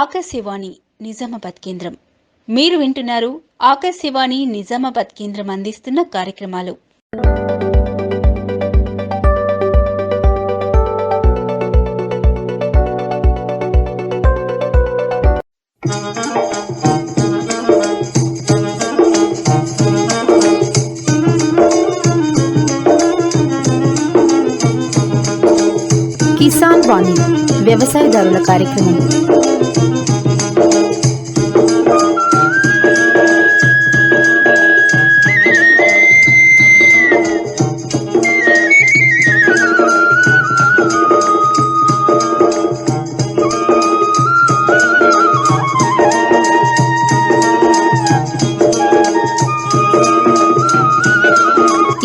ఆకాశవాణి నిజామాబాద్ కేంద్రం. మీరు వింటున్నారు ఆకాశవాణి నిజామాబాద్ కేంద్రం అందిస్తున్న కార్యక్రమాలు. కిసాన్ వాణి వ్యవసాయదారుల కార్యక్రమం.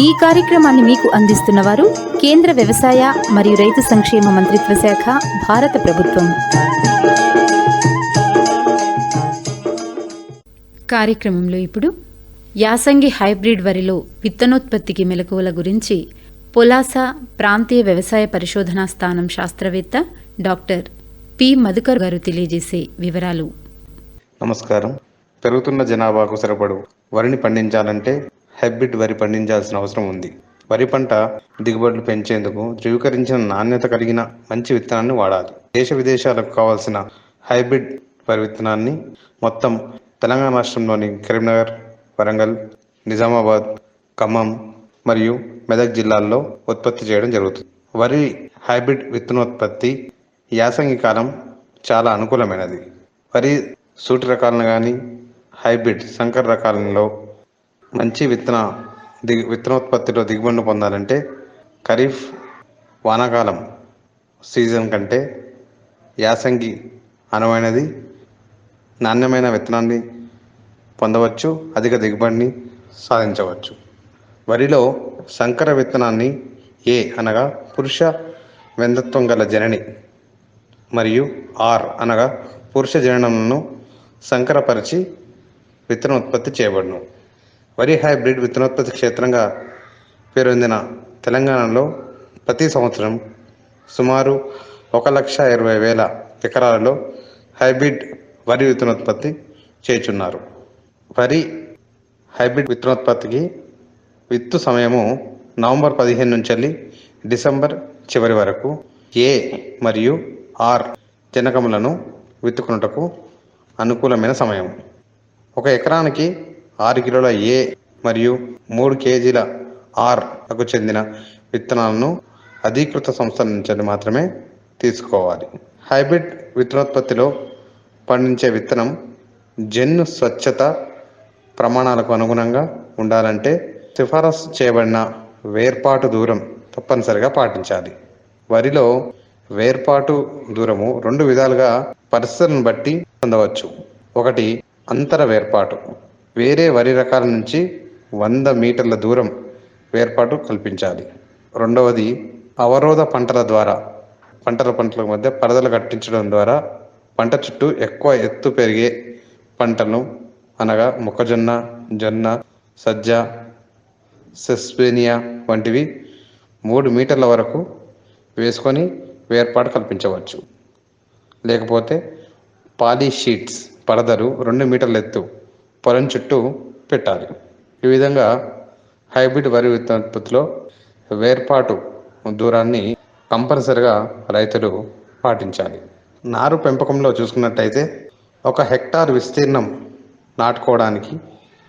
ఈ కార్యక్రమాన్ని మీకు అందిస్తున్నవారు కేంద్ర వ్యవసాయ మరియు రైతు సంక్షేమ మంత్రిత్వ శాఖ భారత ప్రభుత్వం. కార్యక్రమంలో ఇప్పుడు యాసంగి హైబ్రిడ్ వరిలో విత్తనోత్పత్తికి మెలకువల గురించి పొలాస ప్రాంతీయ వ్యవసాయ పరిశోధనా స్థానం శాస్త్రవేత్త డాక్టర్ పి. మధుకర్ గారు తెలియజేసే వివరాలు. నమస్కారం. పెరుగుతున్న జనాభాకు సరిపడు వరిని పండించాలంటే హైబ్రిడ్ వరి పండించాల్సిన అవసరం ఉంది. వరి పంట దిగుబడులు పెంచేందుకు ధృవీకరించిన నాణ్యత కలిగిన మంచి విత్తనాన్ని వాడాలి. దేశ విదేశాలకు కావాల్సిన హైబ్రిడ్ వరి విత్తనాన్ని మొత్తం తెలంగాణ రాష్ట్రంలోని కరీంనగర్ వరంగల్ నిజామాబాద్ ఖమ్మం మరియు మెదక్ జిల్లాల్లో ఉత్పత్తి చేయడం జరుగుతుంది. వరి హైబ్రిడ్ విత్తనోత్పత్తి యాసంగి కాలం చాలా అనుకూలమైనది. వరి సూటి రకాలను కానీ హైబ్రిడ్ సంకర రకాలలో మంచి విత్తన దిగు విత్తనోత్పత్తిలో దిగుబడిని పొందాలంటే ఖరీఫ్ వానాకాలం సీజన్ కంటే యాసంగి అనువైనది నాణ్యమైన విత్తనాన్ని పొందవచ్చు అధిక దిగుబడిని సాధించవచ్చు. వరిలో సంకర విత్తనాన్ని ఏ అనగా పురుష వెందత్వం గల జనని మరియు ఆర్ అనగా పురుష జననములను సంకరపరిచి విత్తన ఉత్పత్తి చేయబడును. వరి హైబ్రిడ్ విత్తనోత్పత్తి క్షేత్రంగా పేరొందిన తెలంగాణలో ప్రతి సంవత్సరం సుమారు ఒక లక్ష ఇరవై వేల ఎకరాలలో హైబ్రిడ్ వరి విత్తనోత్పత్తి చేర్చున్నారు వరి హైబ్రిడ్ విత్తనోత్పత్తికి విత్తు సమయము నవంబర్ పదిహేను నుంచి వెళ్ళి డిసెంబర్ చివరి వరకు ఏ మరియు ఆర్ జనకములను విత్తుకున్నటకు అనుకూలమైన సమయం. ఒక ఎకరానికి ఆరు కిలోల ఏ మరియు మూడు కేజీల ఆర్కు చెందిన విత్తనాలను అధీకృత సంస్థల నుంచి మాత్రమే తీసుకోవాలి. హైబ్రిడ్ విత్తనోత్పత్తిలో పండించే విత్తనం జన్ను స్వచ్ఛత ప్రమాణాలకు అనుగుణంగా ఉండాలంటే సిఫారసు చేయబడిన వేర్పాటు దూరం తప్పనిసరిగా పాటించాలి. వరిలో వేర్పాటు దూరము రెండు విధాలుగా పరిస్థితులను బట్టి పొందవచ్చు. ఒకటి అంతర వేర్పాటు. వేరే వరి రకాల నుంచి వంద మీటర్ల దూరం వేర్పాటు కల్పించాలి. రెండవది అవరోధ పంటల ద్వారా పంటల పంటల మధ్య పరదలు కట్టించడం ద్వారా పంట చుట్టూ ఎక్కువ ఎత్తు పెరిగే పంటలను అనగా మొక్కజొన్న జొన్న సజ్జ సెస్పేనియా వంటివి మూడు మీటర్ల వరకు వేసుకొని వేర్పాటు కల్పించవచ్చు. లేకపోతే పాలీ షీట్స్ పరదలు రెండు మీటర్ల ఎత్తు పొలం చుట్టూ పెట్టాలి. ఈ విధంగా హైబ్రిడ్ వరి విత్తనోత్పత్తిలో వేర్పాటు దూరాన్ని కంపల్సరిగా రైతులు పాటించాలి. నారు పెంపకంలో చూసుకున్నట్టయితే ఒక హెక్టార్ విస్తీర్ణం నాటుకోవడానికి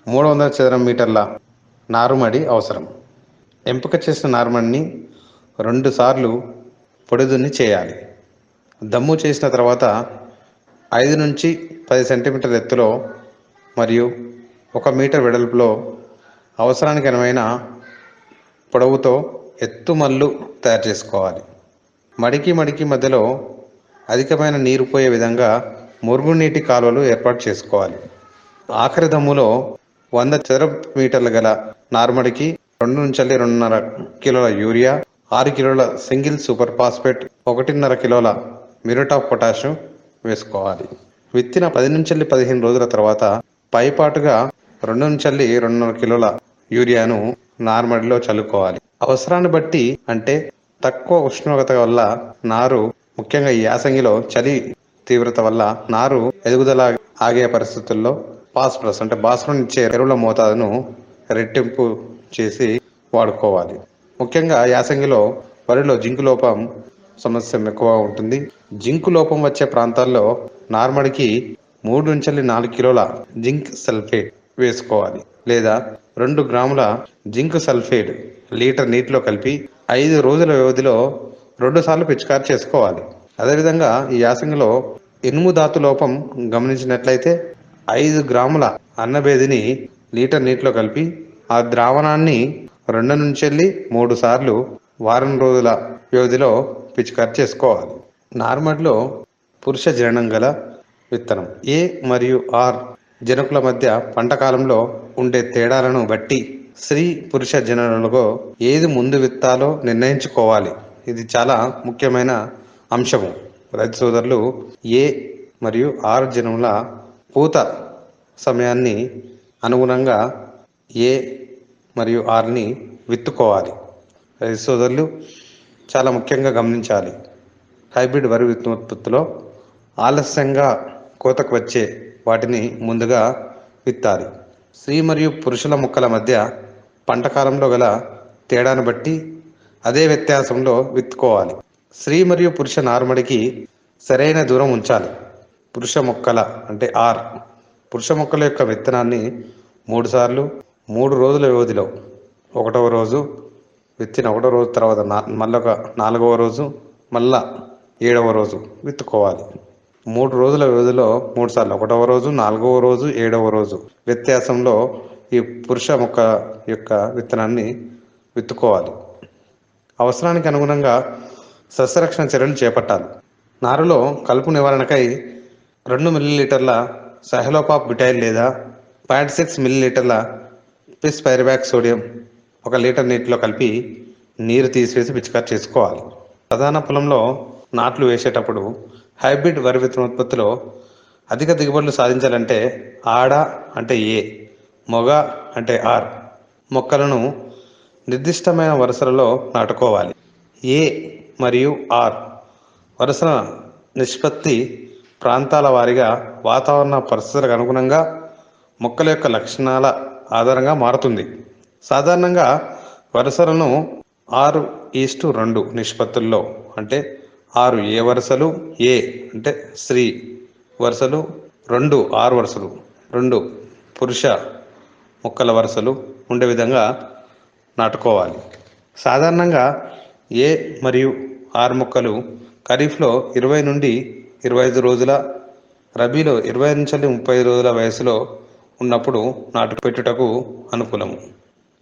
మూడు వందల చదరం మీటర్ల నారుమడి అవసరం. ఎంపిక చేసిన నారుమడిని రెండుసార్లు పొడిదున్ని చేయాలి. దమ్ము చేసిన తర్వాత ఐదు నుంచి పది సెంటీమీటర్ల ఎత్తులో మరియు ఒక మీటర్ వెడల్పులో అవసరానికి అనువైన పొడవుతో ఎత్తు మల్లు తయారు చేసుకోవాలి. మడికి మడికి మధ్యలో అధికమైన నీరు పోయే విధంగా మురుగునీటి కాలువలు ఏర్పాటు చేసుకోవాలి. ఆఖరి దమ్ములో వంద చదరపు మీటర్లు గల నార్మడికి రెండు నుంచి రెండున్నర కిలోల యూరియా ఆరు కిలోల సింగిల్ సూపర్ ఫాస్ఫేట్ ఒకటిన్నర కిలోల మిరట్ ఆఫ్ పొటాషియం వేసుకోవాలి. విత్తిన పది నుంచి పదిహేను రోజుల తర్వాత పైపాటుగా రెండు నుంచి రెండున్నర కిలోల యూరియాను నార్మడిలో చల్లుకోవాలి. అవసరాన్ని బట్టి అంటే తక్కువ ఉష్ణోగ్రత వల్ల నారు ముఖ్యంగా ఈ యాసంగిలో చలి తీవ్రత వల్ల నారు ఎదుగుదల ఆగే పరిస్థితుల్లో ఫాస్ఫరస్ అంటే భాస్వరం ఇచ్చే ఎరువుల మోతాదును రెట్టింపు చేసి వాడుకోవాలి. ముఖ్యంగా యాసంగిలో వరిలో జింకు లోపం సమస్య ఎక్కువగా ఉంటుంది. జింకు లోపం వచ్చే ప్రాంతాల్లో నార్మడికి మూడు నుంచి నాలుగు కిలోల జింక్ సల్ఫేట్ వేసుకోవాలి. లేదా రెండు గ్రాముల జింక్ సల్ఫేట్ లీటర్ నీటిలో కలిపి ఐదు రోజుల వ్యవధిలో రెండు సార్లు పిచికారి చేసుకోవాలి. అదేవిధంగా ఈ యాసంగిలో ఇనుము ధాతు లోపం గమనించినట్లయితే ఐదు గ్రాముల అన్నబేదిని లీటర్ నీటిలో కలిపి ఆ ద్రావణాన్ని రెండు నుంచి వెళ్ళి మూడు సార్లు వారం రోజుల వ్యవధిలో పిచికారి చేసుకోవాలి. నార్మడ్లో పురుష జననం గల విత్తనం. ఏ మరియు ఆర్ జనకుల మధ్య పంట కాలంలో ఉండే తేడాలను బట్టి స్త్రీ పురుష జననులలో ఏది ముందు విత్తాలో నిర్ణయించుకోవాలి? ఇది చాలా ముఖ్యమైన అంశము. రైతు సోదరులు ఏ మరియు ఆర్ జనముల పూత సమయాన్ని అనుగుణంగా ఏ మరియు ఆర్ని విత్తుకోవాలి. రైతు సోదరులు చాలా ముఖ్యంగా గమనించాలి. హైబ్రిడ్ వరి విత్తనోత్పత్తిలో ఆలస్యంగా కోతకు వచ్చే వాటిని ముందుగా విత్తాలి. స్త్రీ మరియు పురుషుల మొక్కల మధ్య పంట కాలంలో గల తేడాను బట్టి అదే వ్యత్యాసంలో విత్తుకోవాలి. స్త్రీ మరియు పురుష నార్మడికి సరైన దూరం ఉంచాలి. పురుష మొక్కల అంటే ఆర్. పురుష మొక్కల యొక్క విత్తనాన్ని మూడు సార్లు మూడు రోజుల వ్యవధిలో ఒకటవ రోజు విత్తిన ఒకటో రోజు తర్వాత నా మళ్ళొక నాలుగవ రోజు మళ్ళా ఏడవ రోజు విత్తుకోవాలి. మూడు రోజుల వ్యవధిలో మూడు సార్లు ఒకటవ రోజు నాలుగవ రోజు ఏడవ రోజు వ్యత్యాసంలో ఈ పురుష మొక్క యొక్క విత్తనాన్ని విత్తుకోవాలి. అవసరానికి అనుగుణంగా సస్యరక్షణ చర్యలు చేపట్టాలి. నారులో కలుపు నివారణకై రెండు మిల్లీలీటర్ల సహలోపాప్ బిటైల్ లేదా పాయింట్ సిక్స్ మిల్లీలీటర్ల పిస్ పైరబ్యాక్ సోడియం ఒక లీటర్ నీటిలో కలిపి నీరు తీసివేసి పిచికారి చేసుకోవాలి. ప్రధాన పొలంలో నాట్లు వేసేటప్పుడు హైబ్రిడ్ వరి విత్తనోత్పత్తిలో అధిక దిగుబడులు సాధించాలంటే ఆడ అంటే ఏ మొగ అంటే ఆర్ మొక్కలను నిర్దిష్టమైన వరుసలలో నాటుకోవాలి. ఏ మరియు ఆర్ వరుసల నిష్పత్తి ప్రాంతాల వారీగా వాతావరణ పరిస్థితులకు అనుగుణంగా మొక్కల యొక్క లక్షణాల ఆధారంగా మారుతుంది. సాధారణంగా వరుసలను ఆరు ఈస్టు రెండు నిష్పత్తుల్లో అంటే ఆరు ఏ వరుసలు? ఏ అంటే స్త్రీ వరుసలు. రెండు ఆరు వరుసలు. రెండు పురుష మొక్కల వరుసలు ఉండే విధంగా నాటుకోవాలి. సాధారణంగా ఏ మరియు ఆరు మొక్కలు ఖరీఫ్లో ఇరవై నుండి ఇరవై ఐదు రోజుల రబీలో ఇరవై నుంచి ముప్పై రోజుల వయసులో ఉన్నప్పుడు నాటు పెట్టుటకు అనుకూలము.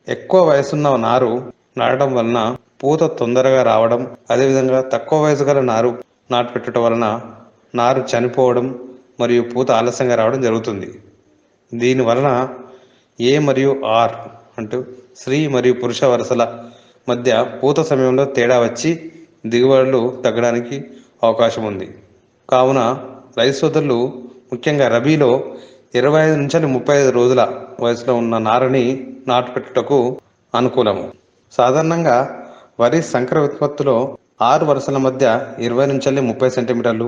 ఎక్కువ వయసున్న నారు నాటడం వలన పూత తొందరగా రావడం అదేవిధంగా తక్కువ వయసు గల నారు నాటుపెట్టుట వలన నారు చనిపోవడం మరియు పూత ఆలస్యంగా రావడం జరుగుతుంది. దీని వలన ఏ మరియు ఆర్ అంటూ స్త్రీ మరియు పురుష వరుసల మధ్య పూత సమయంలో తేడా వచ్చి దిగుబడులు తగ్గడానికి అవకాశం ఉంది. కావున రైతు సోదరులు ముఖ్యంగా రబీలో ఇరవై ఐదు నుంచి ముప్పై ఐదు రోజుల వయసులో ఉన్న నారని నాటు పెట్టుటకు అనుకూలము. సాధారణంగా వరి సంకర ఉత్పత్తిలో ఆరు వరుసల మధ్య ఇరవై నుంచి ముప్పై సెంటీమీటర్లు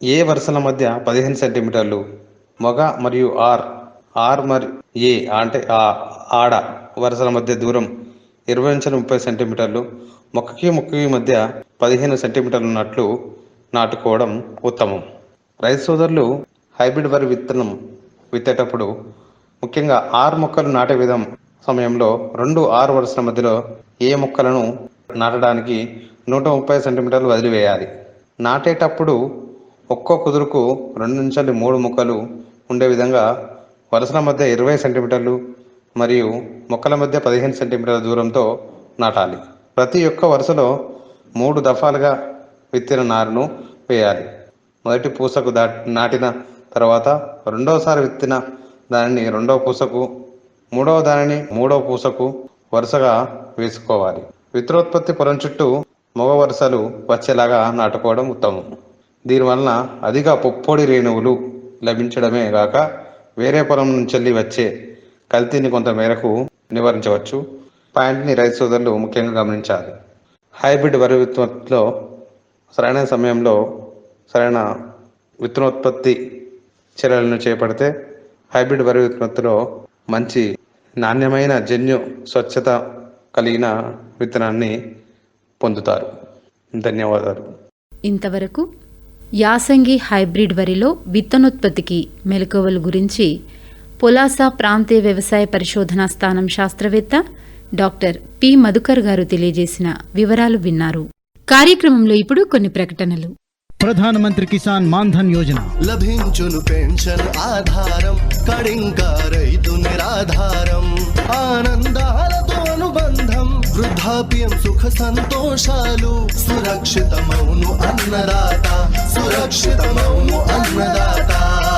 ఏ వరుసల మధ్య పదిహేను సెంటీమీటర్లు మొగ మరియు ఆర్ ఆర్ మరియు ఏ అంటే ఆ ఆడ వరుసల మధ్య దూరం ఇరవై నుంచి ముప్పై సెంటీమీటర్లు మొక్కకి మొక్కకి మధ్య పదిహేను సెంటీమీటర్లు ఉన్నట్లు నాటుకోవడం ఉత్తమం. రైతు సోదరులు హైబ్రిడ్ వరి విత్తనం విత్తేటప్పుడు ముఖ్యంగా ఆరు మొక్కలు నాటే విధం సమయంలో రెండు ఆరు వరుసల మధ్యలో ఏ మొక్కలను నాటడానికి నూట ముప్పై సెంటీమీటర్లు వదిలివేయాలి. నాటేటప్పుడు ఒక్కో కుదురుకు రెండు నుంచి మూడు మొక్కలు ఉండే విధంగా వరుసల మధ్య ఇరవై సెంటీమీటర్లు మరియు మొక్కల మధ్య పదిహేను సెంటీమీటర్ల దూరంతో నాటాలి. ప్రతి ఒక్క వరుసలో మూడు దఫాలుగా విత్తిన నారును వేయాలి. మొదటి పూసకు దా నాటిన తర్వాత రెండవసారి విత్తిన దానిని రెండవ పూసకు మూడవ దానిని మూడవ పూసకు వరుసగా వేసుకోవాలి. విత్తనోత్పత్తి పొలం చుట్టూ మగ వరుసలు వచ్చేలాగా నాటుకోవడం ఉత్తమం. దీనివలన అధిక పుప్పొడి రేణువులు లభించడమే కాక వేరే పొలం నుంచి వచ్చే కల్తీని కొంత మేరకు నివారించవచ్చు. పాయింట్ని రైతు సోదరులు ముఖ్యంగా గమనించాలి. హైబ్రిడ్ వరి విత్తనోత్పత్తిలో సరైన సమయంలో సరైన విత్తనోత్పత్తి చర్యలను చేపడితే హైబ్రిడ్ వరి ఉత్పత్తిలో మంచి నాణ్యమైన జన్యు స్వచ్ఛత కలిగిన విత్తనాన్ని పొందుతారు. ధన్యవాదాలు. ఇంతవరకు యాసంగి హైబ్రిడ్ వరిలో విత్తనోత్పత్తికి మెలకువల గురించి పొలాస ప్రాంతీయ వ్యవసాయ పరిశోధనా స్థానం శాస్త్రవేత్త డాక్టర్ పి. మధుకర్ గారు తెలియజేసిన వివరాలు విన్నారు. కార్యక్రమంలో ఇప్పుడు కొన్ని ప్రకటనలు. ప్రధానమంత్రి కిసాన్ మాన్ధన్ యోజన. లభించును పెన్షన్ ఆధారం కడింకా రైతు నిరాధారం అనుబంధం వృద్ధాప్యం సుఖ సంతోషాలు. సురక్షితమౌను అన్నదాత. సురక్షితమౌను అన్నదాత.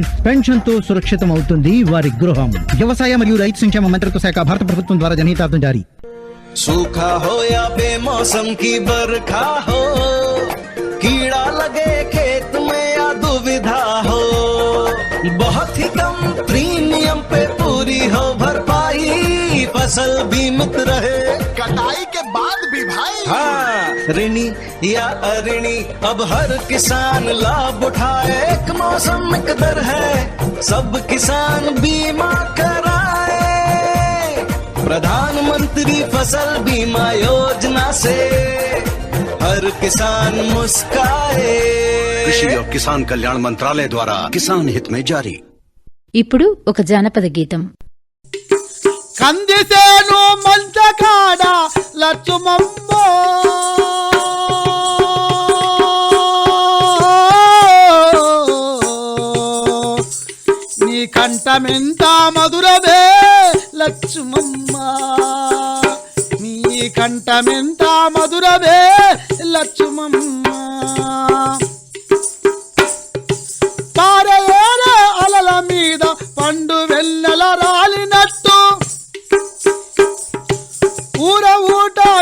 పెన్షన్ తో సురక్షితం అవుతుంది వారి గృహం వ్యవసాయ మరియు రైతు సంక్షేమ మంత్రిత్వ శాఖ భారత ప్రభుత్వం ద్వారా జనహితార్థం జారీ सूखा हो या बेमौसम की बरखा हो कीड़ा लगे खेत में या दुविधा हो बहुत ही कम प्रीमियम पे पूरी हो भरपाई फसल बीमित रहे कटाई के बाद भी भाई हाँ ऋणी या अऋणी अब हर किसान लाभ उठाए एक मौसम एक दर है सब किसान बीमा कराए प्रधानमंत्री फसल बीमा योजना से हर किसान मुस्काए कृषि और किसान कल्याण मंत्रालय द्वारा किसान हित में जारी ఇప్పుడు ఒక జానపద గీతం కందిసేను మంచకాడ లచ్చుమమ్మో. నీ కంఠమెంత మధురమే లచ్చుమమ్మ. నీ కంఠమెంత మధురమే లచ్చుమమ్మ.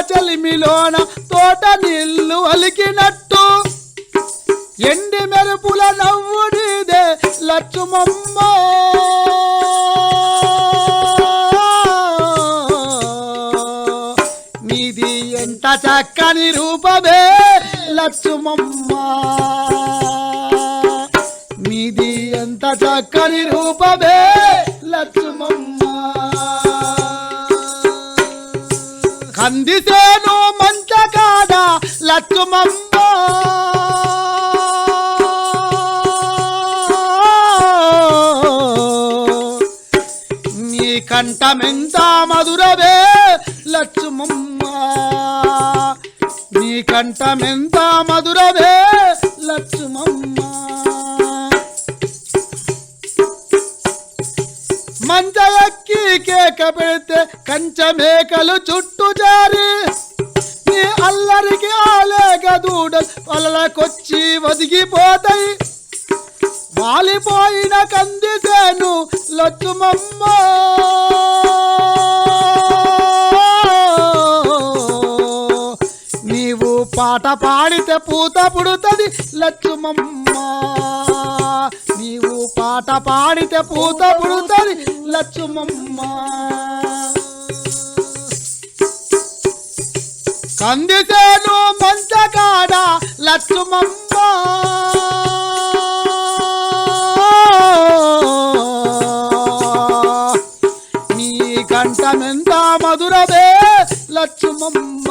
చలిమిలోన తోట నీళ్ళు అలికినట్టు. ఎండి మెరుపుల నవ్వుడిదే లచ్చుమమ్మ నీది ఎంత చక్కని రూపమే లచ్చుమమ్మ మీది ఎంత చక్కని రూపమే కందిసేను మంచకాడ లక్ష్మమ్మ నీ కంఠమెంత మధురవే లక్ష్మమ్మ నీ కంఠమెంత మధురవే లక్ష్మమ్మ మంచ ఎక్కి కేక కంచమేకలు చుట్టూ జారి నీ అల్లరికి ఆలేక దూడలు వలలకొచ్చి వదిగిపోతాయి వాలిపోయిన కందిసేను లచ్చుమమ్మ. నీవు పాట పాడితే పూత పుడుతుంది లచ్చుమమ్మ. నీవు పాట పాడితే పూత పుడుతుంది లచ్చుమమ్మ. కందిసేను మంచకాడ లక్ష్మమ్మ నీ కంఠమెంత మధురవే లక్ష్మమ్మ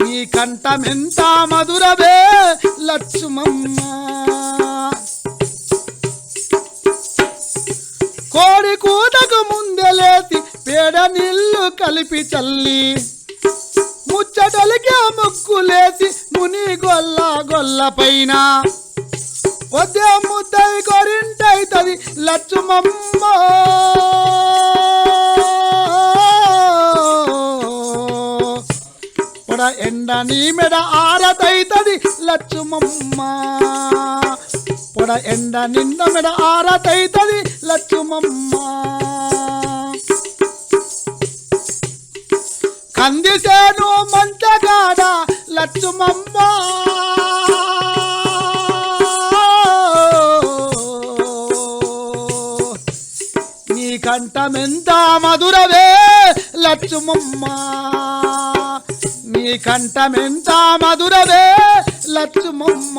నీ కంఠమెంత మధురవే లక్ష్మమ్మ కోడి కూతకు ముందే లేచి పేడ నీళ్ళు కలిపి చల్లి ముచ్చటలికి ముక్కులేసి ముని గొల్ల గొల్ల పైన. వద్దే ముద్దై కొరింటైతది లచ్చుమమ్మ. ఎండ ఎండ నీ మెడ ఆరతైతది లచ్చుమమ్మ. పొడ ఎండ నిన్న మెడ ఆరతైతది లచ్చుమమ్మ. కందిసేను మంచగాడ లక్ష్మమ్మ నీ కంఠమెంత మధురవే లక్ష్మమ్మ నీ కంఠమెంత మధురవే లక్ష్మమ్మ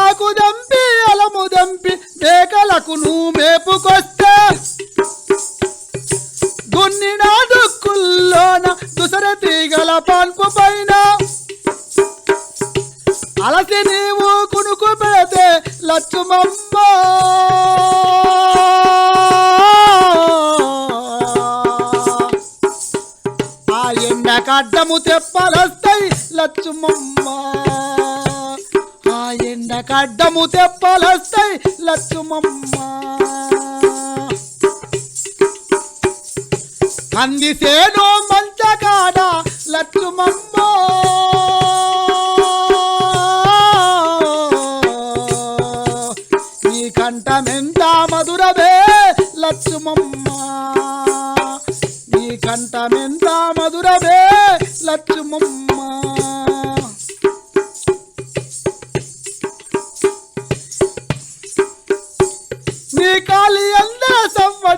ఆకు దంపి అలము దంపి మేకలకు నువ్వు మేపుకొస్తే. tempo.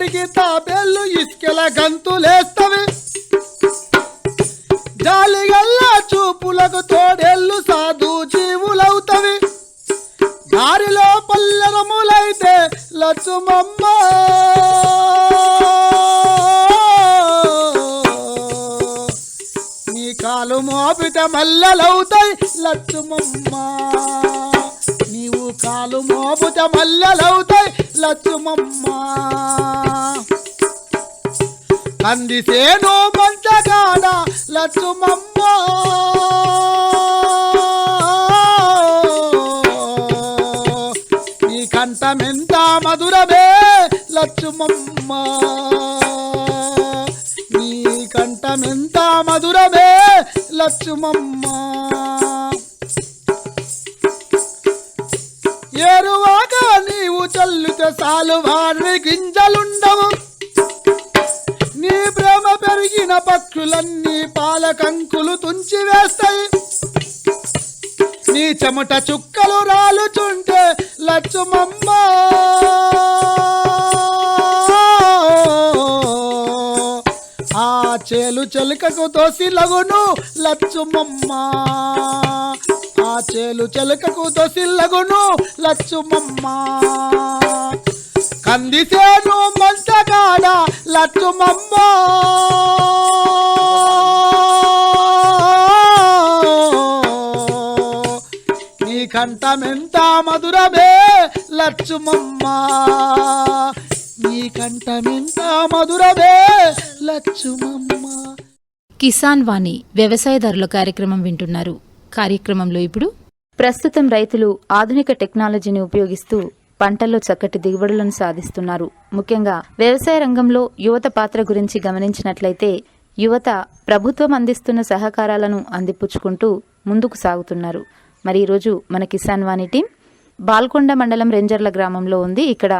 తిరిగి తాబేళ్ళు ఇసుకెల గంతులేస్తవి. జాలిగల్లా చూపులకు తోడేళ్ళు సాధు జీవులవుతవి. దారిలో పల్లెరములైతే లచ్చుమమ్మ. నీ కాలు మోపిత మల్లెలవుతాయి లచ్చుమమ్మ. కాలు మోపుత మల్లెలవుతాయి లచ్చుమమ్మ. కందిసేను మంచగాడ లచ్చుమమ్మ. నీ కంఠమెంత మధురవే లచ్చుమమ్మ. నీ కంఠమెంత మధురవే లచ్చుమమ్మ. ఏరువాక నీవు చల్లుత సాలు వారి గింజలుండవు. నీ ప్రేమ పెరిగిన పక్షులన్నీ పాలకంకులు తుంచి వేస్తాయి. నీ చెమట చుక్కలు రాలుచుంటే లచ్చుమమ్మ. ఆ చేలు చెలుకకు తోసి లగును లచ్చుమమ్మా. చేలు చెలకకు దొసిల్లగును లచ్చుమమ్మ. కందిసేను మంచగాడ లచ్చుమమ్మ. నీ కంఠమెంత మధురమే లచ్చుమమ్మ. నీ కంఠమెంత మధురమే లచ్చుమమ్మ. కిసాన్ వాణి వ్యవసాయదారుల కార్యక్రమం వింటున్నారు. కార్యక్రమంలో ఇప్పుడు ప్రస్తుతం రైతులు ఆధునిక టెక్నాలజీని ఉపయోగిస్తూ పంటల్లో చక్కటి దిగుబడులను సాధిస్తున్నారు. ముఖ్యంగా వ్యవసాయ రంగంలో యువత పాత్ర గురించి గమనించినట్లయితే యువత ప్రభుత్వం అందిస్తున్న సహకారాలను అందిపుచ్చుకుంటూ ముందుకు సాగుతున్నారు. మరి ఈరోజు మన కిసాన్ వాణి టీం బాల్కొండ మండలం రెంజర్ల గ్రామంలో ఉంది. ఇక్కడ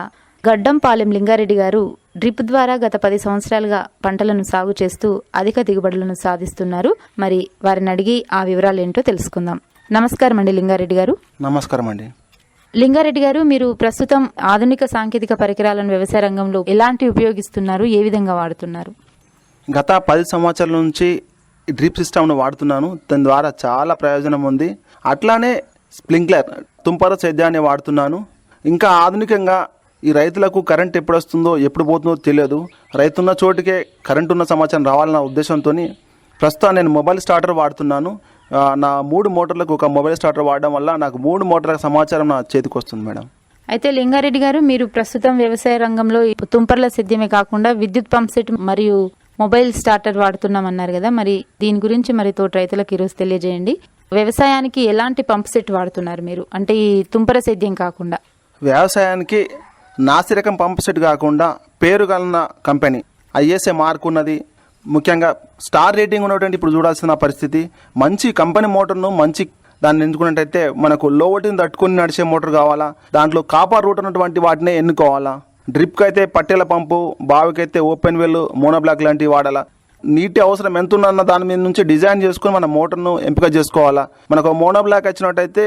గడ్డంపాలెం లింగారెడ్డి గారు డ్రిప్ ద్వారా గత పది సంవత్సరాలుగా పంటలను సాగు చేస్తూ అధిక దిగుబడులను సాధిస్తున్నారు. మరి వారిని అడిగి ఆ వివరాలు ఏంటో తెలుసుకుందాం. నమస్కారం అండి లింగారెడ్డి గారు. నమస్కారం అండి. లింగారెడ్డి గారు మీరు ప్రస్తుతం ఆధునిక సాంకేతిక పరికరాలను వ్యవసాయ రంగంలో ఎలాంటి ఉపయోగిస్తున్నారు? ఏ విధంగా వాడుతున్నారు? గత పది సంవత్సరాల నుంచి డ్రిప్ సిస్టమ్ను వాడుతున్నాను. దాని ద్వారా చాలా ప్రయోజనం ఉంది. అట్లానే స్ప్రింక్లర్ తుంపర సేద్యాన్ని వాడుతున్నాను. ఇంకా ఆధునికంగా ఈ రైతులకు కరెంట్ ఎప్పుడు వస్తుందో ఎప్పుడు పోతుందో తెలియదు. రైతున్న చోటుకే కరెంట్ ఉన్న సమాచారం రావాలన్న ఉద్దేశంతో ప్రస్తుతం నేను మొబైల్ స్టార్టర్ వాడుతున్నాను. నా మూడు మోటార్లకు ఒక మొబైల్ స్టార్టర్ వాడడం వల్ల నాకు మూడు మోటార్ల సమాచారం నా చేతికి వస్తుంది మేడం. అయితే లింగారెడ్డి గారు మీరు ప్రస్తుతం వ్యవసాయ రంగంలో తుంపర్ల సేద్యమే కాకుండా విద్యుత్ పంప్ సెట్ మరియు మొబైల్ స్టార్టర్ వాడుతున్నామన్నారు కదా. మరి దీని గురించి మరి తోటి రైతులకు ఈరోజు తెలియజేయండి. వ్యవసాయానికి ఎలాంటి పంప్ సెట్ వాడుతున్నారు మీరు? అంటే ఈ తుంపర సేద్యం కాకుండా. వ్యవసాయానికి నాసిరకం పంప్సెట్ పంప్ సెట్ కాకుండా పేరు కలిగిన కంపెనీ. ఐఎస్ఏ మార్క్ ఉన్నది. ముఖ్యంగా స్టార్ రేటింగ్ ఉన్నటువంటి ఇప్పుడు చూడాల్సిన పరిస్థితి. మంచి కంపెనీ మోటార్ను మంచి దాన్ని ఎంచుకున్నట్టయితే మనకు లో వోల్టేజ్ తట్టుకొని నడిచే మోటార్ కావాలా? దాంట్లో కాపర్ రూట్ ఉన్నటువంటి వాటినే ఎన్నుకోవాలా? డ్రిప్కి అయితే పట్టెల పంపు బావికైతే ఓపెన్ వెల్ మోనోబ్లాక్ లాంటివి వాడాలా? నీటి అవసరం ఎంత ఉందన్న దాని మీద నుంచి డిజైన్ చేసుకుని మన మోటార్ను ఎంపిక చేసుకోవాలా? మనకు మోనోబ్లాక్ వచ్చినట్టయితే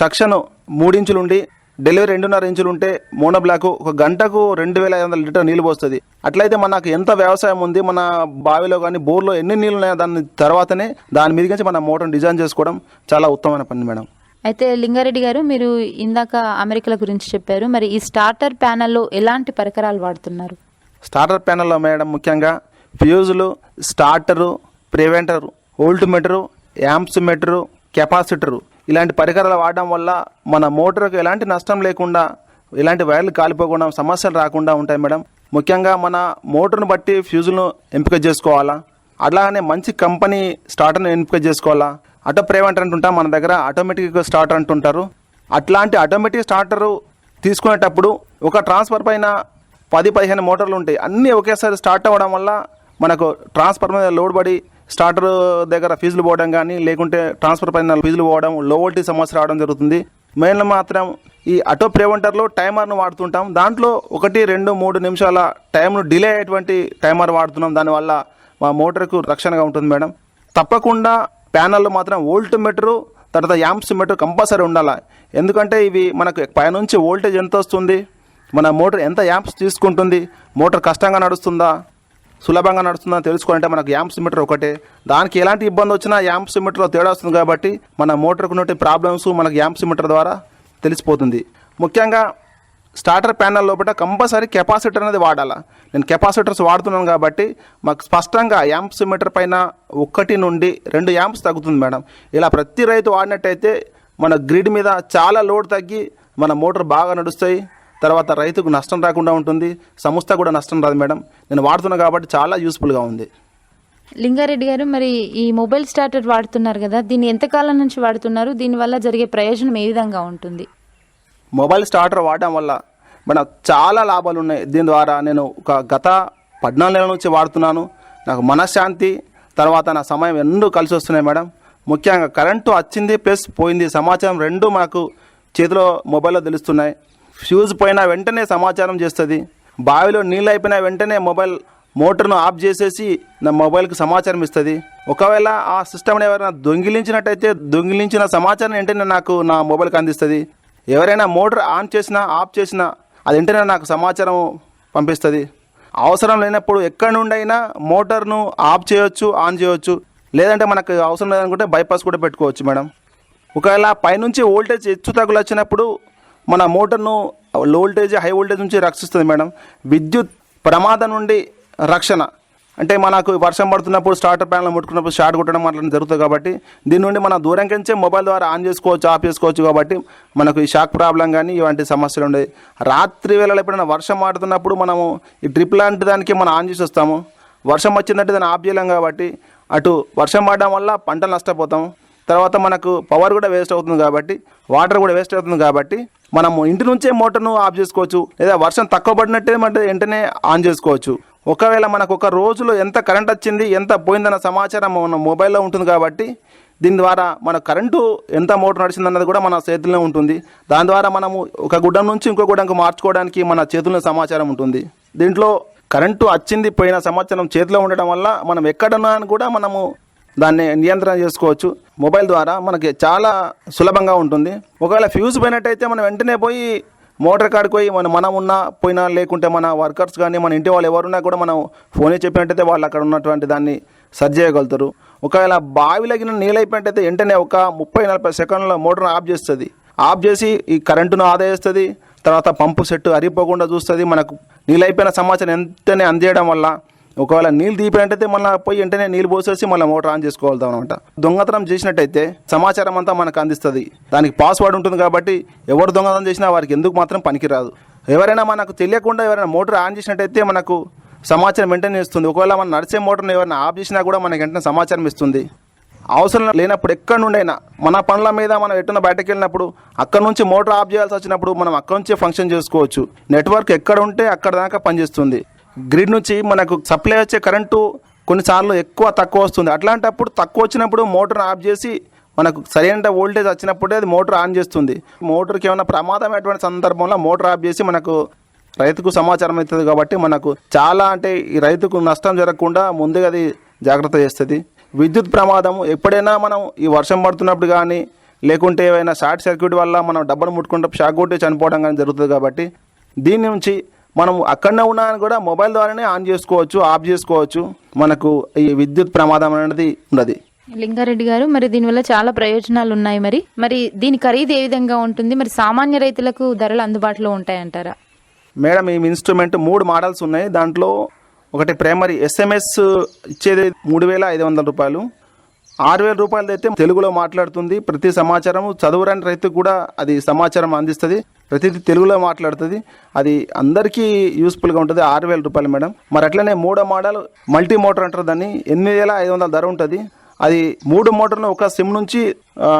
సక్షన్ మూడించులుండి డెలివరీ రెండున్నర ఇంచులు ఉంటే మోనోబ్లాక్ ఒక గంటకు రెండు వేల ఐదు వందల లీటర్ నీళ్ళు పోస్తుంది. అట్లయితే మనకు ఎంత వ్యవసాయం ఉంది మన బావిలో కానీ బోర్లో ఎన్ని నీళ్ళు ఉన్నాయో దాని తర్వాతనే దాని మీద నుంచి మన మోటార్ డిజైన్ చేసుకోవడం చాలా ఉత్తమమైన పని మేడం. అయితే లింగారెడ్డి గారు మీరు ఇందాక అమెరికల గురించి చెప్పారు. మరి ఈ స్టార్టర్ ప్యానెల్లో ఎలాంటి పరికరాలు వాడుతున్నారు? స్టార్టర్ ప్యానల్లో మేడం ముఖ్యంగా ఫ్యూజులు starter preventer volt meter amps meter capacitor. ఇలాంటి పరికరాలు వాడడం వల్ల మన మోటార్కు ఎలాంటి నష్టం లేకుండా ఎలాంటి వైర్లు కాలిపోకుండా సమస్యలు రాకుండా ఉంటాయి మేడం. ముఖ్యంగా మన మోటార్ను బట్టి ఫ్యూజులను ఎంపిక చేసుకోవాలా? అలానే మంచి కంపెనీ స్టార్టర్ను ఎంపిక చేసుకోవాలా? ఆటో ప్రైవేట్ అంటుంటాం మన దగ్గర ఆటోమేటిక్ స్టార్టర్ అంటుంటారు. అట్లాంటి ఆటోమేటిక్ స్టార్టరు తీసుకునేటప్పుడు ఒక ట్రాన్స్ఫర్ పైన పది పదిహేను మోటార్లు ఉంటాయి. అన్నీ ఒకేసారి స్టార్ట్ అవ్వడం వల్ల మనకు ట్రాన్స్ఫర్ మీద లోడ్ పడి స్టార్టర్ దగ్గర ఫీజులు పోవడం కానీ లేకుంటే ట్రాన్స్ఫర్ పైన ఫీజులు పోవడం లో వోల్టేజ్ సమస్య రావడం జరుగుతుంది. మెయిన్లో మాత్రం ఈ ఆటో ప్రివెంటర్లో టైమర్ను వాడుతుంటాం. దాంట్లో ఒకటి రెండు మూడు నిమిషాల టైంను డిలే అయ్యేటువంటి టైమర్ వాడుతున్నాం. దానివల్ల మా మోటార్కు రక్షణగా ఉంటుంది మేడం. తప్పకుండా ప్యానల్లో మాత్రం వోల్ట్ మీటరు తర్వాత యాంప్స్ మీటర్ కంపల్సరీ ఉండాలి. ఎందుకంటే ఇవి మనకు పైనుంచి వోల్టేజ్ ఎంత వస్తుంది? మన మోటార్ ఎంత యాంప్స్ తీసుకుంటుంది? మోటార్ కష్టంగా నడుస్తుందా? సులభంగా నడుస్తుందని తెలుసుకోవాలంటే మనకు యాంప్ మీటర్ ఒకటే. దానికి ఎలాంటి ఇబ్బంది వచ్చినా యాంప్ మీటర్లో తేడా వస్తుంది కాబట్టి మన మోటార్కు ఉన్నటువంటి ప్రాబ్లమ్స్ మనకు యాంప్ మీటర్ ద్వారా తెలిసిపోతుంది. ముఖ్యంగా స్టార్టర్ ప్యానల్ లోపల కంపల్సరీ కెపాసిటర్ అనేది వాడాలా. నేను కెపాసిటర్స్ వాడుతున్నాను కాబట్టి మాకు స్పష్టంగా యాంప్స్ మీటర్ పైన ఒకటి నుండి రెండు యాంప్స్ తగ్గుతుంది మేడం. ఇలా ప్రతి రైతు వాడినట్టయితే మన గ్రిడ్ మీద చాలా లోడ్ తగ్గి మన మోటార్ బాగా నడుస్తాయి. తర్వాత రైతుకు నష్టం రాకుండా ఉంటుంది సంస్థ కూడా నష్టం రాదు మేడం. నేను వాడుతున్నా కాబట్టి చాలా యూస్ఫుల్గా ఉంది. లింగారెడ్డి గారు మరి ఈ మొబైల్ స్టార్టర్ వాడుతున్నారు కదా దీన్ని ఎంతకాలం నుంచి వాడుతున్నారు? దీనివల్ల జరిగే ప్రయోజనం ఏ విధంగా ఉంటుంది? మొబైల్ స్టార్టర్ వాడడం వల్ల మన చాలా లాభాలు ఉన్నాయి. దీని ద్వారా నేను ఒక గత పద్నాలుగు నెలల నుంచి వాడుతున్నాను. నాకు మనశ్శాంతి తర్వాత నా సమయం ఎన్నో కలిసి వస్తున్నాయి మేడం. ముఖ్యంగా కరెంటు వచ్చింది ప్లస్ పోయింది. సమాచారం రెండు మాకు చేతిలో మొబైల్లో తెలుస్తున్నాయి. ఫ్యూజ్ పోయిన వెంటనే సమాచారం చేస్తుంది. బావిలో నీళ్ళు అయిపోయిన వెంటనే మొబైల్ మోటార్ను ఆఫ్ చేసేసి నా మొబైల్కి సమాచారం ఇస్తుంది. ఒకవేళ ఆ సిస్టమ్ని ఎవరైనా దొంగిలించినట్టయితే దొంగిలించిన సమాచారం వెంటనే నాకు నా మొబైల్కి అందిస్తుంది. ఎవరైనా మోటార్ ఆన్ చేసినా ఆఫ్ చేసినా అది వెంటనే నాకు సమాచారం పంపిస్తుంది. అవసరం లేనప్పుడు ఎక్కడి నుండి అయినా మోటార్ను ఆఫ్ చేయొచ్చు ఆన్ చేయొచ్చు. లేదంటే మనకు అవసరం లేదనుకుంటే బైపాస్ కూడా పెట్టుకోవచ్చు మేడం. ఒకవేళ పైనుంచి వోల్టేజ్ హెచ్చు తగులు వచ్చినప్పుడు మన మోటార్ను లో వోల్టేజ్ హై వోల్టేజ్ నుంచి రక్షిస్తుంది మేడం. విద్యుత్ ప్రమాదం నుండి రక్షణ. అంటే మనకు వర్షం పడుతున్నప్పుడు స్టార్టర్ ప్యానల్ ముట్టుకున్నప్పుడు షార్ట్ కొట్టడం అట్లా జరుగుతుంది కాబట్టి దీని నుండి మన దూరం కంచే మొబైల్ ద్వారా ఆన్ చేసుకోవచ్చు ఆఫ్ చేసుకోవచ్చు కాబట్టి మనకు ఈ షాక్ ప్రాబ్లం కానీ ఇలాంటి సమస్యలు ఉండేవి రాత్రి వేళలో ఎప్పుడైనా వర్షం ఆడుతున్నప్పుడు మనము ఈ డ్రిప్ లాంటి దానికి మనం ఆన్ చేసి వస్తాము. వర్షం వచ్చిందంటే దాన్ని ఆఫ్ చేయలేం కాబట్టి అటు వర్షం పడడం వల్ల పంటలు నష్టపోతాము తర్వాత మనకు పవర్ కూడా వేస్ట్ అవుతుంది కాబట్టి వాటర్ కూడా వేస్ట్ అవుతుంది కాబట్టి మనము ఇంటి నుంచే మోటార్ను ఆఫ్ చేసుకోవచ్చు లేదా వర్షం తక్కువ పడినట్టే మన వెంటనే ఆన్ చేసుకోవచ్చు. ఒకవేళ మనకు ఒక రోజులో ఎంత కరెంట్ వచ్చింది ఎంత పోయిందన్న సమాచారం మన మొబైల్లో ఉంటుంది కాబట్టి దీని ద్వారా మన కరెంటు ఎంత మోటార్ నడిచింది అన్నది కూడా మన చేతుల్లో ఉంటుంది. దాని ద్వారా మనము ఒక గుడ్డం నుంచి ఇంకో గుడ్డంకు మార్చుకోవడానికి మన చేతుల్లో సమాచారం ఉంటుంది. దీంట్లో కరెంటు వచ్చింది పోయిన సమాచారం చేతిలో ఉండటం వల్ల మనం ఎక్కడున్నా అని కూడా మనము దాన్ని నియంత్రణ చేసుకోవచ్చు. మొబైల్ ద్వారా మనకి చాలా సులభంగా ఉంటుంది. ఒకవేళ ఫ్యూజ్ పోయినట్టయితే మనం వెంటనే పోయి మోటార్ కాడికి పోయి మనం మనం ఉన్నా పోయినా లేకుంటే మన వర్కర్స్ కానీ మన ఇంటి వాళ్ళు ఎవరున్నా కూడా మనం ఫోనే చెప్పినట్టయితే వాళ్ళు అక్కడ ఉన్నటువంటి దాన్ని సర్జ్ చేయగలుగుతారు. ఒకవేళ బావిలగిన నీళ్ళు అయిపోయినట్టయితే వెంటనే ఒక ముప్పై నలభై సెకండ్ల మోటార్ను ఆఫ్ చేస్తుంది. ఆఫ్ చేసి ఈ కరెంటును ఆదా చేస్తుంది. తర్వాత పంపు సెట్ అరిగిపోకుండా చూస్తుంది. మనకు నీళ్ళు అయిపోయిన సమాచారం ఎంతనే అందేయడం వల్ల ఒకవేళ నీళ్ళు తీపినట్టయితే మళ్ళీ పోయి వెంటనే నీళ్ళు పోసేసి మళ్ళీ మోటార్ ఆన్ చేసుకోగలుగుతాం అనమాట దొంగతనం చేసినట్టయితే సమాచారం అంతా మనకు అందిస్తుంది. దానికి పాస్వర్డ్ ఉంటుంది కాబట్టి ఎవరు దొంగతనం చేసినా వారికి ఎందుకు మాత్రం పనికిరాదు. ఎవరైనా మనకు తెలియకుండా ఎవరైనా మోటార్ ఆన్ చేసినట్టయితే మనకు సమాచారం వెంటనే ఇస్తుంది. ఒకవేళ మనం నడిచే మోటార్ని ఎవరైనా ఆఫ్ చేసినా కూడా మనకి వెంటనే సమాచారం ఇస్తుంది. అవసరం లేనప్పుడు ఎక్కడి నుండైనా మన పనుల మీద మనం ఎట్టున బయటకు వెళ్ళినప్పుడు అక్కడ నుంచి మోటార్ ఆఫ్ చేయాల్సి వచ్చినప్పుడు మనం అక్కడ నుంచే ఫంక్షన్ చేసుకోవచ్చు. నెట్వర్క్ ఎక్కడ ఉంటే అక్కడ దాకా పనిచేస్తుంది. గ్రిడ్ నుంచి మనకు సప్లై వచ్చే కరెంటు కొన్నిసార్లు ఎక్కువ తక్కువ వస్తుంది. అట్లాంటప్పుడు తక్కువ వచ్చినప్పుడు మోటార్ ఆఫ్ చేసి మనకు సరైన వోల్టేజ్ వచ్చినప్పుడే అది మోటార్ ఆన్ చేస్తుంది. మోటార్కి ఏమైనా ప్రమాదమైనటువంటి సందర్భంలో మోటార్ ఆఫ్ చేసి మనకు రైతుకు సమాచారం అవుతుంది కాబట్టి మనకు చాలా అంటే ఈ రైతుకు నష్టం జరగకుండా ముందుగా అది జాగ్రత్త చేస్తుంది. విద్యుత్ ప్రమాదం ఎప్పుడైనా మనం ఈ వర్షం పడుతున్నప్పుడు కానీ లేకుంటే ఏమైనా షార్ట్ సర్క్యూట్ వల్ల మనం డబ్బను ముట్టుకుంటే షాక్ కొట్టి చనిపోవడం కానీ జరుగుతుంది కాబట్టి దీని నుంచి మనం అక్కడనే ఉన్నా కూడా మొబైల్ ద్వారానే ఆన్ చేసుకోవచ్చు ఆఫ్ చేసుకోవచ్చు. మనకు ఈ విద్యుత్ ప్రమాదం అనేది ఉండదు. లింగారెడ్డి గారు మరి దీనివల్ల చాలా ప్రయోజనాలు ఉన్నాయి మరి. మరి దీని ఖరీదు ఏ విధంగా ఉంటుంది? మరి సామాన్య రైతులకు ధరలు అందుబాటులో ఉంటాయంటారా? మేడం ఈ ఇన్స్ట్రుమెంట్ మూడు మోడల్స్ ఉన్నాయి. దాంట్లో ఒకటి ప్రైమరీ ఎస్ఎంఎస్ ఇచ్చేది మూడు వేల ఐదు వందల రూపాయలు. ఆరు వేల రూపాయలు అయితే తెలుగులో మాట్లాడుతుంది. ప్రతి సమాచారం చదువురాని రైతుకు కూడా అది సమాచారం అందిస్తుంది. ప్రతిదీ తెలుగులో మాట్లాడుతుంది. అది అందరికీ యూస్ఫుల్గా ఉంటుంది. ఆరు వేల రూపాయలు మేడం. మరి అట్లనే మూడో మోడల్ మల్టీ మోటార్ అంటారు దాన్ని. ఎనిమిది వేల ఐదు వందల ధర ఉంటుంది. అది మూడు మోటార్ను ఒక సిమ్ నుంచి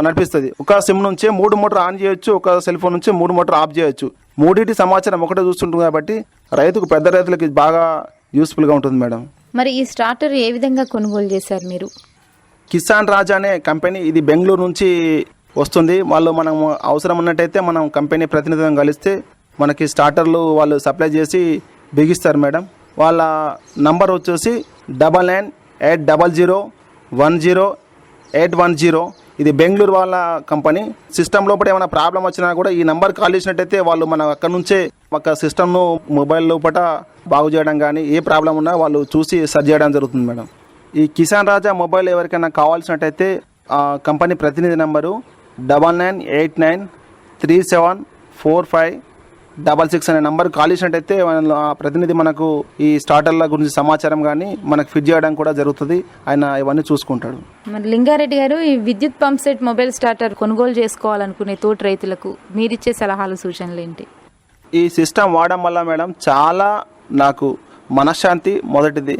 నడిపిస్తుంది. ఒక సిమ్ నుంచే మూడు మోటార్ ఆన్ చేయొచ్చు. ఒక సెల్ ఫోన్ నుంచి మూడు మోటార్ ఆఫ్ చేయొచ్చు. మూడింటి సమాచారం ఒకటే చూస్తుంటుంది కాబట్టి రైతుకు పెద్ద రైతులకి బాగా యూస్ఫుల్గా ఉంటుంది మేడం. మరి ఈ స్టార్టర్ ఏ విధంగా కొనుగోలు చేశారు మీరు? కిసాన్ రాజ్ అనే కంపెనీ ఇది బెంగళూరు నుంచి వస్తుంది. వాళ్ళు మనం అవసరం ఉన్నట్టయితే మనం కంపెనీ ప్రతినిధిని కలిస్తే మనకి స్టార్టర్లు వాళ్ళు సప్లై చేసి బిగిస్తారు మేడం. వాళ్ళ నంబర్ వచ్చేసి double nine eight double zero one zero eight one zero. ఇది బెంగళూరు వాళ్ళ కంపెనీ. సిస్టమ్ లోపల ఏమైనా ప్రాబ్లం వచ్చినా కూడా ఈ నంబర్ కాల్ చేసినట్టయితే వాళ్ళు మన అక్కడ నుంచే ఒక సిస్టమ్ను మొబైల్ లోపల బాగు చేయడం కానీ ఏ ప్రాబ్లం ఉన్నా వాళ్ళు చూసి సర్చ్ చేయడం జరుగుతుంది మేడం. ఈ కిసాన్ రాజా మొబైల్ ఎవరికైనా కావాల్సినట్టయితే ఆ కంపెనీ ప్రతినిధి number double nine eight nine three seven four five double six అనే నంబర్ కాల్ చేసినట్టయితే ఆ ప్రతినిధి మనకు ఈ స్టార్టర్ల గురించి సమాచారం కానీ మనకు ఫిట్ చేయడం కూడా జరుగుతుంది. ఆయన ఇవన్నీ చూసుకుంటాడు. మరి లింగారెడ్డి గారు ఈ విద్యుత్ పంప్ సెట్ మొబైల్ స్టార్టర్ కొనుగోలు చేసుకోవాలనుకునే తోటి రైతులకు మీరిచ్చే సలహాలు సూచనలు ఏంటి? ఈ సిస్టమ్ వాడడం వల్ల మేడం చాలా నాకు మనశ్శాంతి మొదటిది.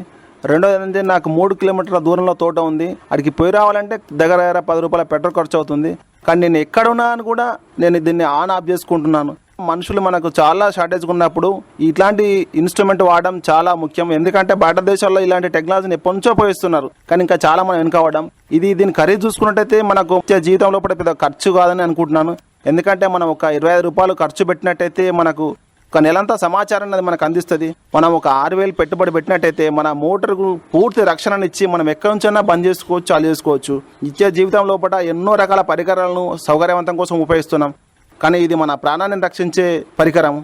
రెండోది ఏంటంటే నాకు మూడు కిలోమీటర్ల దూరంలో తోట ఉంది. అక్కడికి పోయి రావాలంటే దగ్గర దగ్గర పది రూపాయల పెట్రోల్ ఖర్చు అవుతుంది. కానీ నేను ఎక్కడున్నా అని కూడా నేను దీన్ని ఆన్ ఆఫ్ చేసుకుంటున్నాను. మనుషులు మనకు చాలా షార్టేజ్ ఉన్నప్పుడు ఇట్లాంటి ఇన్స్ట్రుమెంట్ వాడడం చాలా ముఖ్యం. ఎందుకంటే బయట దేశాల్లో ఇలాంటి టెక్నాలజీని ఎప్పటి పోయిస్తున్నారు కానీ ఇంకా చాలా మనం వెనుకవడం ఇది దీని ఖరీదు చూసుకున్నట్టయితే మనకు జీవితంలో లోపల పెద్ద ఖర్చు కాదని అనుకుంటున్నాను. ఎందుకంటే మనం ఒక ఇరవై ఐదు రూపాయలు ఖర్చు పెట్టినట్టయితే మనకు ఒక నెలంతా సమాచారం అనేది మనకు అందిస్తుంది. మనం ఒక ఆరు వేలు పెట్టుబడి పెట్టినట్టయితే మన మోటార్కు పూర్తి రక్షణనిచ్చి మనం ఎక్కడి నుంచైనా బంద్ చేసుకోవచ్చు చాలు చేసుకోవచ్చు. నిత్య జీవితం లోపల ఎన్నో రకాల పరికరాలను సౌకర్యవంతం కోసం ఉపయోగిస్తున్నాం. కానీ ఇది మన ప్రాణాన్ని రక్షించే పరికరం.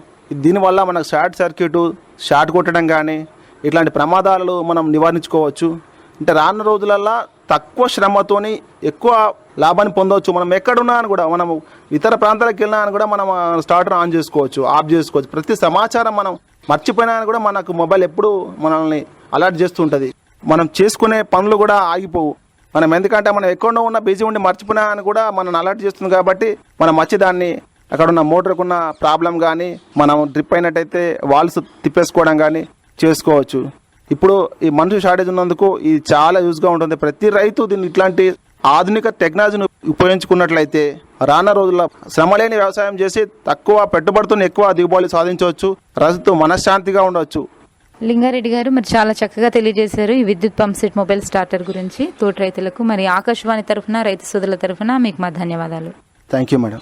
దీనివల్ల మనకు షార్ట్ సర్క్యూట్ షార్ట్ కొట్టడం కానీ ఇట్లాంటి ప్రమాదాలు మనం నివారించుకోవచ్చు. అంటే రానున్న రోజులల్లో తక్కువ శ్రమతోని ఎక్కువ లాభాన్ని పొందవచ్చు. మనం ఎక్కడున్నా అని కూడా మనం ఇతర ప్రాంతాలకు వెళ్ళినా అని కూడా మనం స్టార్టర్ ఆన్ చేసుకోవచ్చు ఆఫ్ చేసుకోవచ్చు. ప్రతి సమాచారం మనం మర్చిపోయినా అని కూడా మనకు మొబైల్ ఎప్పుడు మనల్ని అలర్ట్ చేస్తుంటుంది. మనం చేసుకునే పనులు కూడా ఆగిపోవు. మనం ఎందుకంటే మనం ఎక్కడో ఉన్న బిజీ ఉండి మర్చిపోయినా అని కూడా మనం అలర్ట్ చేస్తుంది కాబట్టి మనం వచ్చి దాన్ని అక్కడ ఉన్న మోటార్కు ఉన్న ప్రాబ్లం కానీ మనం డ్రిప్ అయినట్టయితే వాల్స్ తిప్పేసుకోవడం కానీ చేసుకోవచ్చు. ఇప్పుడు ఈ మనుషు షార్టేజ్ ఉన్నందుకు ఇది చాలా యూజ్గా ఉంటుంది. ప్రతి రైతు దీన్ని ఇట్లాంటి ఆధునిక టెక్నాలజీని ఉపయోగించుకున్నట్లయితే రానున్న రోజుల్లో శ్రమ లేని వ్యవసాయం చేసి తక్కువ పెట్టుబడితో ఎక్కువ దిగుబడి సాధించవచ్చు. రైతు మనశ్శాంతిగా ఉండవచ్చు లింగారెడ్డి గారు మరి చాలా చక్కగా తెలియజేశారు ఈ విద్యుత్ పంప్ సెట్ మొబైల్ స్టార్టర్ గురించి తోటి రైతులకు. మరి ఆకాశవాణి తరఫున రైతు సోదరుల తరఫున మీకు మా ధన్యవాదాలు. Thank you madam